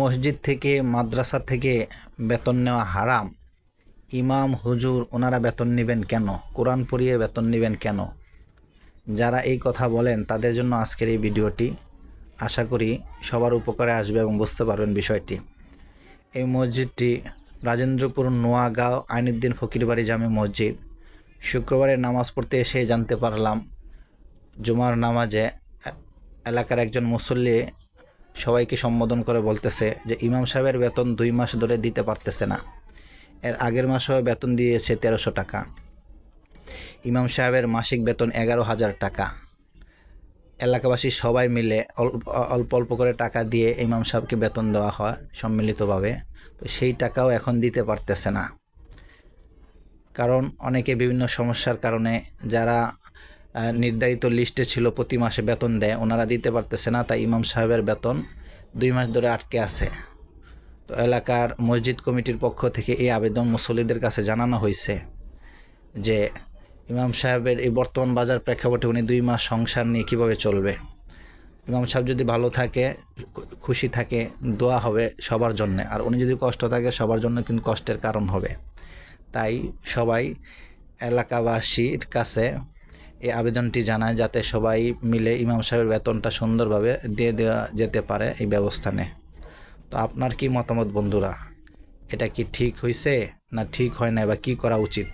মসজিদ থেকে মাদ্রাসা থেকে বেতন নেওয়া হারাম? ইমাম, হুজুর, ওনারা বেতন নেবেন কেন? কোরআন পড়িয়ে বেতন নেবেন কেন? যারা এই কথা বলেন, তাদের জন্য আজকের এই ভিডিওটি আশা করি সবার উপকারে আসবে এবং বুঝতে পারবেন বিষয়টি। এই মসজিদটি রাজেন্দ্রপুর নোয়াগাঁও আইনুদ্দিন ফকিরবাড়ি জামে মসজিদ। শুক্রবারে নামাজ পড়তে এসে জানতে পারলাম, জুমার নামাজে এলাকার একজন মুসল্লি সবাইকে সম্বোধন করে বলতেছে যে ইমাম সাহেবের বেতন দুই মাস ধরে দিতে পারতেছে না। এর আগের মাসেও বেতন দিয়েছে তেরোশো টাকা। ইমাম সাহেবের মাসিক বেতন এগারো হাজার টাকা। এলাকাবাসী সবাই মিলে অল্প অল্প করে টাকা দিয়ে ইমাম সাহেবকে বেতন দেওয়া হয় সম্মিলিতভাবে। তো সেই টাকাও এখন দিতে পারতেছে না। কারণ অনেকে বিভিন্ন সমস্যার কারণে যারা নির্ধারিত লিস্টে ছিল প্রতি মাসে বেতন দেয়। ওনারা দিতে পারতেছে না, তাই ইমাম সাহেবের বেতন দুই মাস ধরে আটকে আছে। তো এলাকার মসজিদ কমিটির পক্ষ থেকে এই আবেদন মুসল্লিদের কাছে জানানো হয়েছে যে ইমাম সাহেবের এই বর্তমান বাজার প্রেক্ষাপটে উনি দুই মাস সংসার নিয়ে কীভাবে চলবে। ইমাম সাহেব যদি ভালো থাকে, খুশি থাকে, দোয়া হবে সবার জন্য। আর উনি যদি কষ্ট থাকে, সবার জন্য কিন্তু কষ্টের কারণ হবে। তাই সবাই এলাকাবাসীর কাছে এই আবেদনটি জানায় যাতে সবাই মিলে ইমাম সাহেবের বেতনটা সুন্দরভাবে দিয়ে দেওয়া যেতে পারে এই ব্যবস্থা নেয় তো আপনার কি মতামত বন্ধুরা? এটা কি ঠিক হয়েছে না ঠিক হয় না বা কি করা উচিত?